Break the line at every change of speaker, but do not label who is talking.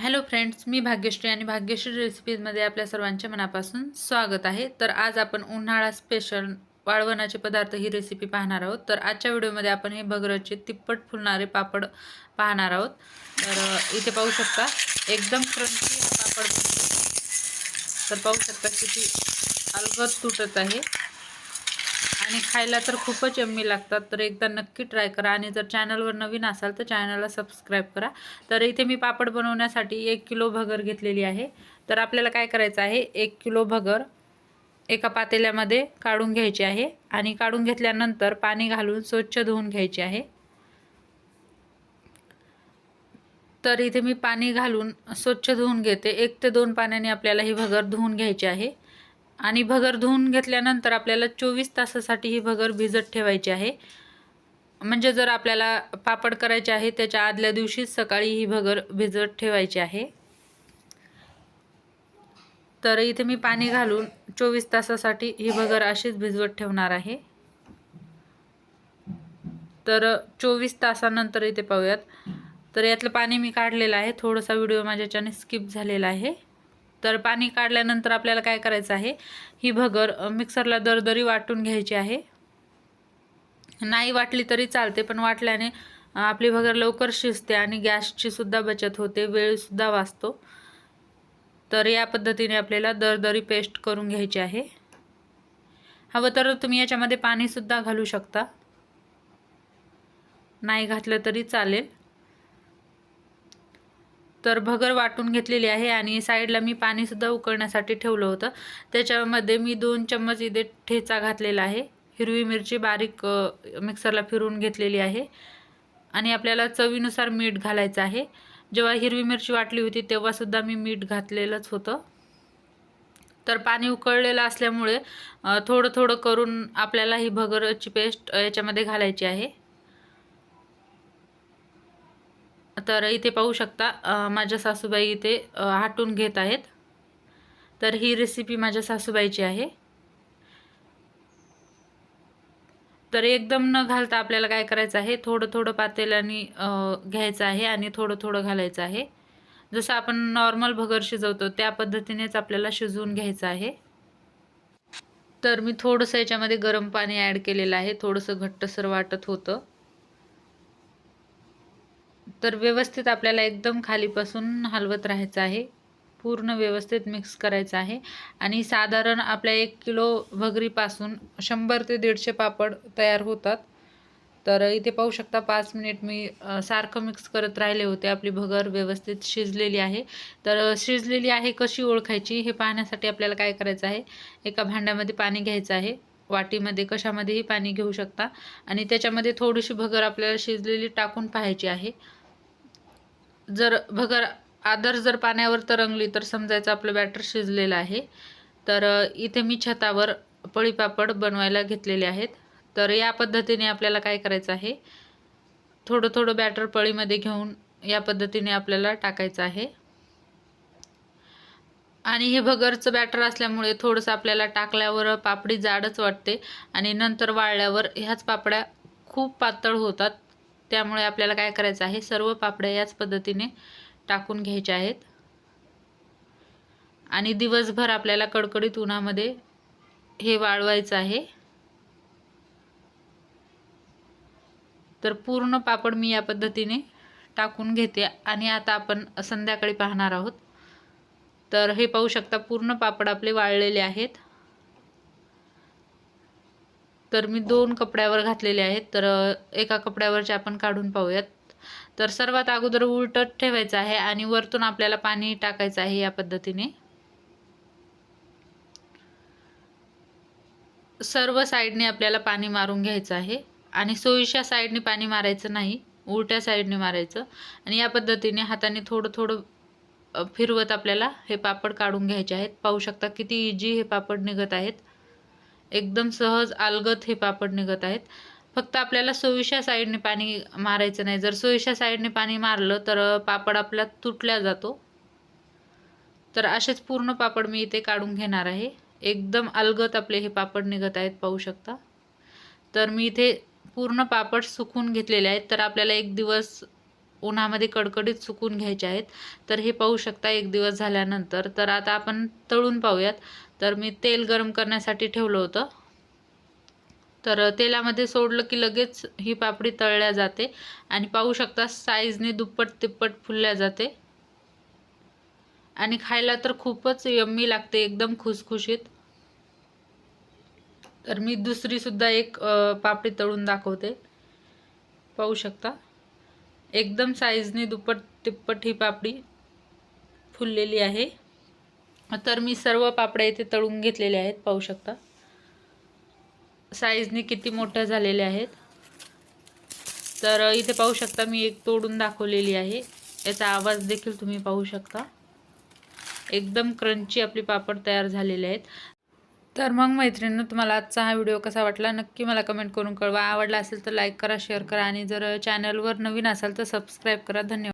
Hello friends मी भाग्यश्री आणि भाग्यश्री रेसिपीजमध्ये आपल्या सर्वांचे मनापासून स्वागत आहे. तर आज आपण उन्हाळा स्पेशल वाळवणाचे पदार्थ ही रेसिपी पाहणार आहोत. तर आजच्या व्हिडिओमध्ये आपण हे भगरचे तिप्पट फुलणारे पापड पाहणार आहोत. तर इथे पाहू शकता एकदम क्रंची पापड. तर पाहू शकता किती अलगद तुटत आहे. आणि खायला तर खूपच यम्मी लागतात तर एकदा नक्की ट्राय करा. आणि जर चॅनलवर नवीन असाल तर चॅनलला सबस्क्राईब करा. तर इथे मी पापड बनवण्यासाठी एक किलो भगर घेतलेली आहे. तर आपल्याला काय करायचं आहे एक किलो भगर एका पातेल्यामध्ये काढून घ्यायची आहे. आणि काढून घेतल्यानंतर पाणी घालून स्वच्छ धुवून घ्यायची आहे. तर इथे मी पाणी घालून स्वच्छ धुवून घेते. एक ते दोन पाण्याने आपल्याला ही भगर धुवून घ्यायची आहे. आणि भगर धुवून घेतल्यानंतर आपल्याला चोवीस तासासाठी ही भगर भिजत ठेवायची आहे. म्हणजे जर आपल्याला पापड करायचे आहे त्याच्या आदल्या दिवशीच सकाळी ही भगर भिजत ठेवायची आहे. तर इथे मी पाणी घालून चोवीस तासासाठी ही भगर अशीच भिजवत ठेवणार आहे. तर चोवीस तासानंतर इथे पाहूयात. तर यातलं पाणी मी काढलेलं आहे. थोडासा व्हिडिओ माझ्याच्याने स्किप झालेला आहे. तर पाणी काढल्यानंतर आपल्याला काय करायचं आहे? ही भगर मिक्सरला दरदरी वाटून घ्यायची आहे. नाही वाटली तरी चालते पण वाटल्याने आपली भगर लवकर शिजते आणि गॅसची सुद्धा बचत होते वेळसुद्धा वाचतो. तर या पद्धतीने आपल्याला दरदरी पेस्ट करून घ्यायची आहे. हवं तर तुम्ही याच्यामध्ये पाणीसुद्धा घालू शकता. नाही घातलं तरी चालेल. तर भगर वाटून घेतलेली आहे आणि साईडला मी पाणीसुद्धा उकळण्यासाठी ठेवलं होतं. त्याच्यामध्ये मी दोन चम्मच इथे ठेचा घातलेला आहे. हिरवी मिरची बारीक मिक्सरला फिरवून घेतलेली आहे. आणि आपल्याला चवीनुसार मीठ घालायचं आहे. जेव्हा हिरवी मिरची वाटली होती तेव्हासुद्धा मी मीठ घातलेलंच होतं. तर पाणी उकळलेलं असल्यामुळे थोडं थोडं करून आपल्याला ही भगरची पेस्ट याच्यामध्ये घालायची आहे. तर इथे पाहू शकता माझ्या सासूबाई इथे हाटून घेत आहेत. तर ही रेसिपी माझ्या सासूबाईची आहे. तर एकदम न घालता आपल्याला काय करायचं आहे थोडं थोडं पातेल्याने घ्यायचं आहे आणि थोडं थोडं घालायचं आहे. जसं आपण नॉर्मल भगर शिजवतो त्या पद्धतीनेच आपल्याला शिजवून घ्यायचं आहे. तर मी थोडंसं याच्यामध्ये गरम पाणी ॲड केलेलं आहे थोडंसं घट्टसर वाटत होतं. तर व्यवस्थित आपल्याला एकदम खालीपासून हलवत राहायचं आहे. पूर्ण व्यवस्थित मिक्स करायचं आहे. आणि साधारण आपल्या एक किलो भगरीपासून शंभर ते दीडशे पापड तयार होतात. तर इथे पाहू शकता पाच मिनिट मी सारखं मिक्स करत राहिले होते. आपली भगर व्यवस्थित शिजलेली आहे. तर शिजलेली आहे कशी ओळखायची हे पाहण्यासाठी आपल्याला काय करायचं आहे? एका भांड्यामध्ये पाणी घ्यायचं आहे. वाटीमध्ये कशामध्येही पाणी घेऊ शकता. आणि त्याच्यामध्ये थोडीशी भगर आपल्याला शिजलेली टाकून पाहायची आहे. जर भगर आदर जर पाण्यावर तरंगली तर समजायचं आपलं बॅटर शिजलेलं आहे. तर इथे मी छतावर पळीपापड बनवायला घेतलेले आहेत. तर या पद्धतीने आपल्याला काय करायचं आहे? थोडं थोडं बॅटर पळीमध्ये घेऊन या पद्धतीने आपल्याला टाकायचं आहे. आणि हे भगरचं बॅटर असल्यामुळे थोडंसं आपल्याला टाकल्यावर पापडी जाडच वाटते आणि नंतर वाळल्यावर ह्याच पापड्या खूप पातळ होतात. त्यामुळे आपल्याला काय करायचं आहे? सर्व पापड्या याच पद्धतीने टाकून घ्यायच्या आहेत. आणि दिवसभर आपल्याला कडकडीत उन्हामध्ये हे वाळवायचं आहे. तर पूर्ण पापड मी या पद्धतीने टाकून घेते आणि आता आपण संध्याकाळी पाहणार आहोत. तर हे पाहू शकता पूर्ण पापड आपले वाळलेले आहेत. तर मी दोन कपड्यावर घातलेले आहेत. तर एका कपड्यावरचे आपण काढून पाहूयात. तर सर्वात अगोदर उलटत ठेवायचं आहे आणि वरतून आपल्याला पाणी टाकायचं आहे या पद्धतीने. सर्व साईडने आपल्याला पाणी मारून घ्यायचं आहे आणि सोयीच्या साईडने पाणी मारायचं नाही उलट्या साईडने मारायचं. आणि या पद्धतीने हाताने थोडं थोडं फिरवत आपल्याला हे पापड काढून घ्यायचे आहेत. पाहू शकता किती इजी हे पापड निघत आहेत. एकदम सहज अलगत हे पापड निघत आहेत. फक्त आपल्याला सोयीच्या साईडने पाणी मारायचं नाही. जर सोयीच्या साईडने पाणी मारलं तर पापड आपला तुटल्या जातो. तर असेच पूर्ण पापड मी इथे काढून घेणार आहे. एकदम अलगत आपले हे पापड निघत आहेत पाहू शकता. तर मी इथे पूर्ण पापड सुकून घेतलेले आहेत. तर आपल्याला एक दिवस उन्हामध्ये कडकडीत सुकून घ्यायचे आहेत. तर हे पाहू शकता एक दिवस झाल्यानंतर. तर आता आपण तळून पाहूयात. तर मी तेल गरम करण्यासाठी ठेवलं होतं. तर तेलामध्ये सोडलं की लगेच ही पापडी तळल्या जाते. आणि पाहू शकता साईजने दुप्पट तिप्पट फुलल्या जाते. आणि खायला तर खूपच यम्मी लागते एकदम खुसखुशीत. तर मी दुसरीसुद्धा एक पापडी तळून दाखवते. पाहू शकता. एकदम साईजने दुप्पट तिप्पट ही पापडी फुललेली आहे. तर मी सर्व पापड्या इथे तळून घेतलेले आहेत पाहू शकता. साईजने किती मोठ्या झालेल्या आहेत. तर इथे पाहू शकता मी एक तोडून दाखवलेली आहे. याचा आवाज देखील तुम्ही पाहू शकता. एकदम क्रंची आपली पापड तयार झालेले आहेत. तर मग मैत्रिणींनो तुम्हाला आजचा हा व्हिडिओ कसा वाटला? नक्की मला कमेंट करून कळवा. आवडला असेल तर लाईक करा शेअर करा आणि जर चॅनलवर नवीन असाल तर सबस्क्राईब करा. धन्यवाद.